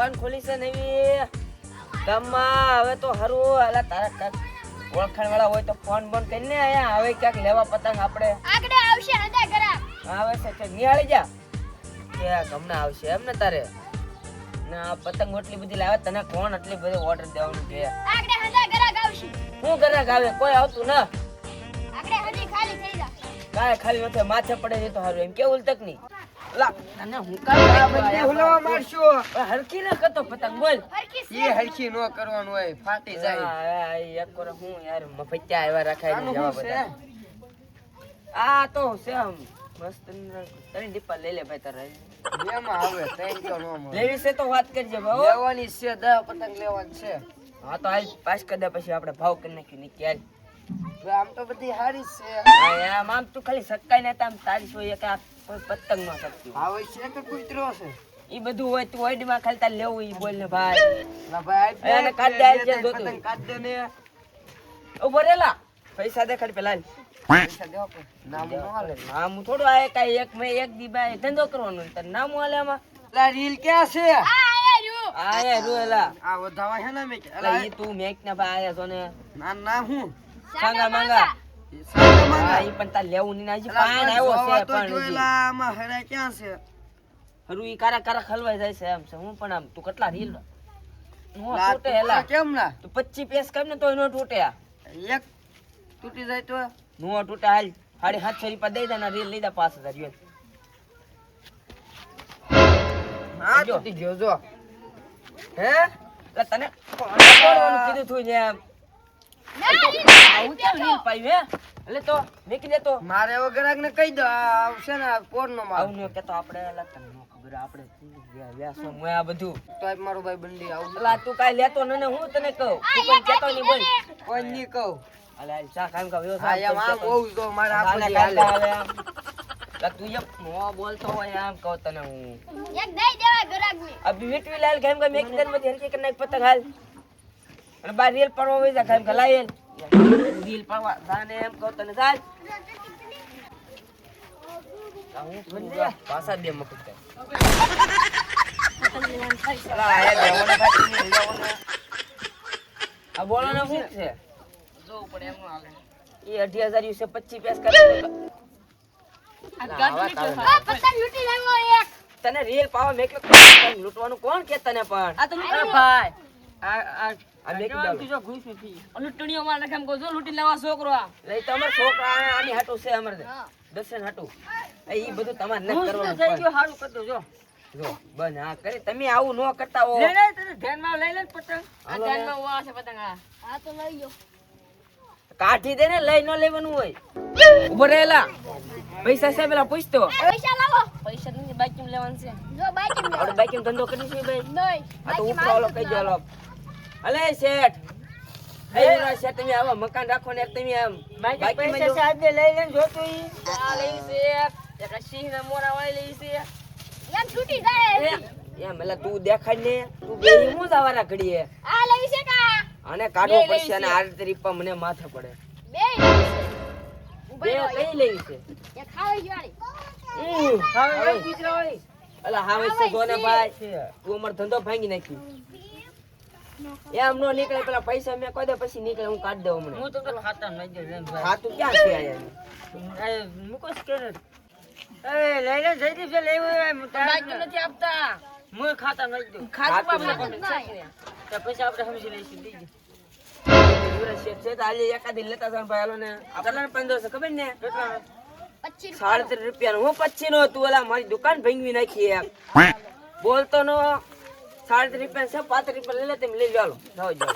દુકાન ખોલી છે નવી ગામમાં હવે તો હરું હાલા તારા કાક ઓળખાણ વાળા હોય તો ફોન બોન કરીને અહીંયા હવે ક્યાંક લેવા પતંગ આપણે. આગળ આવશે હદા કરા. આવે છે કે નિહાળી જા. કે ગમના આવશે એમ ને તારે. ના પતંગ એટલી બધી લાવે તને કોણ એટલી બધી ઓર્ડર દેવાનું કે? આગળ હદા કરા ગાવશે. હું ઘરે આવે કોઈ આવતું ના. આગળ હજી ખાલી થઈ જા કાય ખાલી નથી માથે પડે તો સારું એમ કેવું ઉલતક નહીં લા. તને હું કાંઈ હુલાવા મારશો હરખી ના કરતો પતંગ બોલ. એ હરકી નો કરવાનું હોય ફાટી જાય. હા, હા, એક હું યાર મફત્યા આવ્યા રખાય આનું જવા શું બધા. આ તો છે આમ મસ્ત ત્રણ ડીપા લઈ લે ભાઈ તારે. આવે ત્રણ તો નો મળે. લેવી છે તો વાત કરજે ભાવ લેવાની છે દસ પતંગ લેવાની છે. હા તો હાલ પાસ કરી દે પછી આપણે ભાવ કરી નાખ્યું નહીં ક્યારે હવે આમ તો બધી હારી છે. આમ આમ તું ખાલી સક્કાઈ ને આમ તારી શું કે આ પતંગ નો શકતી આવે છે કે કૂતરો છે? એ બધું હોય તું ઓઈડમાં ખાલતા લેવું ઈ બોલ ને ભાઈ. ના ભાઈ એને દે, કાઢ દે, જોતું. પતંગ કાઢ દે ને. ઊભો રેલા પૈસા દેખાડ પેલા હાલ. પૈસા દેવો નામ નો હાલે. નામ થોડું આ કાઈ એક મેં એક દીબા ધંધો કરવાનો તને નામ હાલે આમાં. લા રીલ ક્યાં છે? આયા રહ્યું આ આ વધાવા હે ને મેં ઈ તું મેક ના ભાઈ આયા છો ને. ના ના હું? સાંગા માંગા. પણ તાર લેવું નહીં ના પાન આવ્યો છે પણ જોયેલા આમાં હરાય ક્યાં છે? હરું ઈ કારા કારા ખલવાઈ જાય છે એમ છે. હું પણ આમ તું કેટલા રીલ તૂટે હેલા કેમ ના તું પચ્ચી પેસ કર ને તોય નો તૂટે એક તૂટી જાય તો? નો તૂટે હાલ સાડી સાતસો રૂપિયા દઈ દે ને રીલ લઈ દે પાંચ હજાર યુએન. હા જો. તૂટી ગયો જો. હે? તને કીધું તું ને. આવું કેમ નહીં પાઈ હે? એટલે તો મેકી દે તો. મારે હવે ગ્રાહક ને કહી દો આ આવશે ને કોણ નો માલ. આવું ન કેતો આપણે અલા તને ખબર આપણે વ્યા- વ્યાસો મોય આ બધું. તો મારો ભાઈ બંડી આવું અલા તું કાઈ લેતો ન ને હું તને કહું. તું પણ કેતો નહીં બોલ. કોઈ નહીં કહું. અલે ચા કામ કા હા એમ માં બહુ તો મારે આપણે હાલે. તું એક મો બોલતો હોય આમ કહું તને હું. એક દઈ દેવા ગરાગ ને અભી બીટવી લાલ કેમ કે મેં કીધું માંથી હરકી કરી એક પતંગ હાલ. અને બાર રેલ પરવા હોય જા કેમ કે લાયેલ જાને એમ કહું તને ચાલ હું થોડું પાછા દે મફત આ શું છે? ઈ અઢી હજાર યુસે પચીસ પેસ કરે આ પતંગ લૂટી લાવ્યો એક. તને રીલ પાવા મેં લૂંટવાનું કોણ કે તને પણ? આ તો ભાઈ. આ આ આ મેં કેવા કીધું બીજો ઘૂસ નથી. લૂંટણીઓ માં નાખે એમ કહું લૂંટી લેવા છોકરો આ. લઈ તો છોકરા આની હાટું છે અમારે દર્શન હાટું. એ બધું તમારે નથી કરવાનું થઈ ગયો સારું કરી જો. જો બન હા કરી. તમે આવું ન કરતા હો. લઈ લે તને ધ્યાનમાં લઈ લે પતંગ. આ ધ્યાનમાં ઉવા છે પતંગ આ આ તો લઈ ગયો કાઢી દે ને લઈ ન લેવાનું હોય. ઊભો રહેલા. પૈસા છે પેલા પૂછતો પૈસા લાવો. પૈસા નથી બાઈક લેવાનું છે. જો બાઈક ધંધો કરી ભાઈ. નહીં આ તો ઉપરો ઓલો કહી દો હાલો. અલે શેઠ. એ શેઠ તમે આવા મકાન રાખો ને તમે આમ. બાઈક પૈસા જો. લઈ લે જોતું ઈ. આ લઈ છે એક સિંહ ના મોરા વાળી લઈ છે એમ તૂટી જાય. એમ એટલે તું દેખાડ ને. તું બે હું જ ઘડીએ? આ લેવી છે કા આને કાઢવો પડશે અને આ રીતે રીપા મને માથે પડે. બે બે કઈ લેવી છે. ખાવી અલા હાવે જોને ભાઈ? તું અમારો ધંધો ભાંગી નાખી એમ નો નીકળે પેલા પૈસા મેં કહી દે પછી નીકળે હું કાઢ દઉં હમણાં. હું તો પેલા ખાતા નહીં જો ખાતું ક્યાં છે આયા એ મૂકો એ લઈ લે જલ્દી છે લેવું હોય નથી આપતા. હું ખાતા નહીં દઉં. ખાતું પૈસા આપણે સમજી લઈશું દીજી સાડત્રીસ રૂપિયા હું પચી નો તું ઓલા મારી દુકાન ભંગવી નાખી એમ. બોલતો નો. સાડત્રીસ રૂપિયા છે પાંત્રીસ રૂપિયા લઈ લે તેમ લઈ લો જાઓ જાઓ.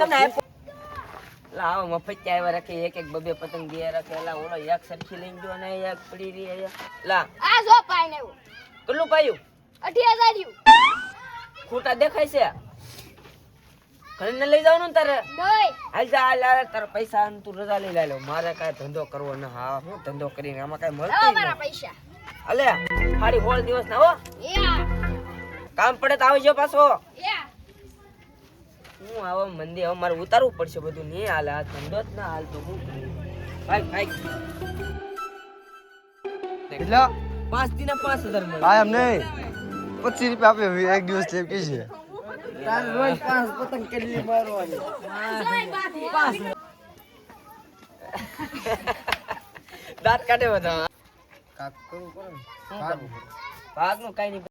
તમને. તો તમે કાણીતરા માં પણ હું તો કે લૂટેલો માલ છે આમ જો જો તો હાલા આ તૂટેલો બધું. છે એટલે તો બે ડિસ્કાઉન્ટ કર્યા હા એમ આ તૂટેલો છે આ મેરી કમ તો તે પટ્ટીનો બધાથી પસંદ હવે પચીસ રૂપિયા લઈ લે જાવજો ને હવે તમે હા, જાઓ. ભાઈ, એમ. જાઓ, જાઓ. હાલો મેં કોલો હાલે ઊભો થા આપણે કહી દેવાનું છે બધા ગામનો તો આટો ગાધો માલ છે. હા ના હો તમને આપ્યો. લા આવો મફત આવ્યા રાખે એક એક બબે પતંગ દે રાખે લા ઓલો એક સરખી લઈને ગયો ને એક પડી રહી અહીંયા. લા આ જો પાઈ ને કેટલું પાયું અઢી હજાર ખોટા દેખાય છે ઘરે ને લઈ જવાનું તારે નહીં હાલ જા હાલ હાલ તારા પૈસા તું રજા લઈ લે મારે કાંઈ ધંધો કરવો ન હા હું ધંધો કરીને આમાં કાંઈ લાવો મળતું મારા પૈસા અલે ખાલી હોળ દિવસ ના હો કામ પડે તો આવજો પાછો યા હું આવા મંદિર હવે મારે ઉતારવું પડશે બધું. નહીં હાલે આ ધંધો જ ના હાલ તો હું ભાઈ ભાઈ. કેટલા પાંચ દિન પાંચ હજાર મળે. આ એમ નહીં. પચીસ રૂપિયા આપે એક દિવસ લેપ કે છે. તાર રોજ પાંચ પતંગ કેટલી મારવાની? દાંત કાઢે બધા. કાક કરવું પડે ને. ભાગનું કઈ નહીં.